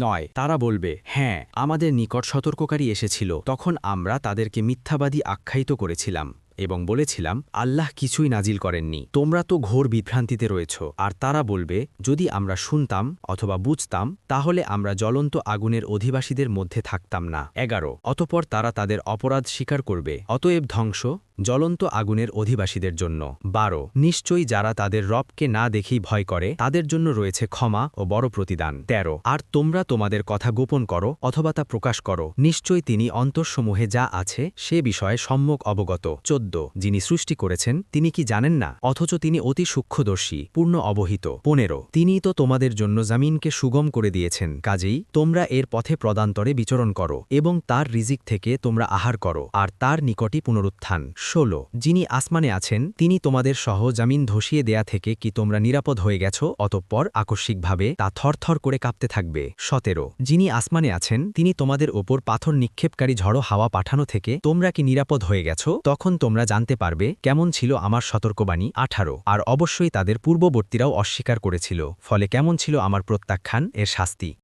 নয়। তারা বলবে হ্যাঁ আমাদের নিকট সতর্ককারী এসেছিল। তখন আমরা তাদেরকে মিথ্যাবাদী আখ্যায়িত করেছিলাম এবং বলেছিলাম, আল্লাহ কিছুই নাজিল করেননি। তোমরা তো ঘোর বিভ্রান্তিতে রয়েছ। আর তারা বলবে, যদি আমরা শুনতাম অথবা বুঝতাম, তাহলে আমরা জ্বলন্ত আগুনের অধিবাসীদের মধ্যে থাকতাম না। এগারো। অতপর তারা তাদের অপরাধ স্বীকার করবে। অতএব ধ্বংস জ্বলন্ত আগুনের অধিবাসীদের জন্য। বারো, নিশ্চয়ই যারা তাদের রবকে না দেখেই ভয় করে, তাদের জন্য রয়েছে ক্ষমা ও বড় প্রতিদান। তেরো, আর তোমরা তোমাদের কথা গোপন করো অথবা তা প্রকাশ করো। নিশ্চয়ই তিনি অন্তঃসমূহে যা আছে, সে বিষয়ে সম্যক অবগত। চোদ্দ, যিনি সৃষ্টি করেছেন, তিনি কি জানেন না? অথচ তিনি অতি সূক্ষ্মদর্শী, পূর্ণ অবহিত। পনেরো তিনি তো তোমাদের জন্য জামিনকে সুগম করে দিয়েছেন। কাজেই তোমরা এর পথে প্রদান্তরে বিচরণ করো এবং তার রিজিক থেকে তোমরা আহার করো, আর তার নিকটই পুনরুত্থান। ষোলো, যিনি আসমানে আছেন, তিনি তোমাদের সহ জামিন ধসিয়ে দেয়া থেকে কি তোমরা নিরাপদ হয়ে গেছ? অতঃপর আকস্মিকভাবে তা থরথর করে কাঁপতে থাকবে। সতেরো, যিনি আসমানে আছেন, তিনি তোমাদের ওপর পাথর নিক্ষেপকারী ঝড়ো হাওয়া পাঠানো থেকে তোমরা কি নিরাপদ হয়ে গেছ? তখন তোমরা জানতে পারবে কেমন ছিল আমার সতর্কবাণী। আঠারো, আর অবশ্যই তাদের পূর্ববর্তীরাও অস্বীকার করেছিল, ফলে কেমন ছিল আমার প্রত্যাখ্যান, এর শাস্তি।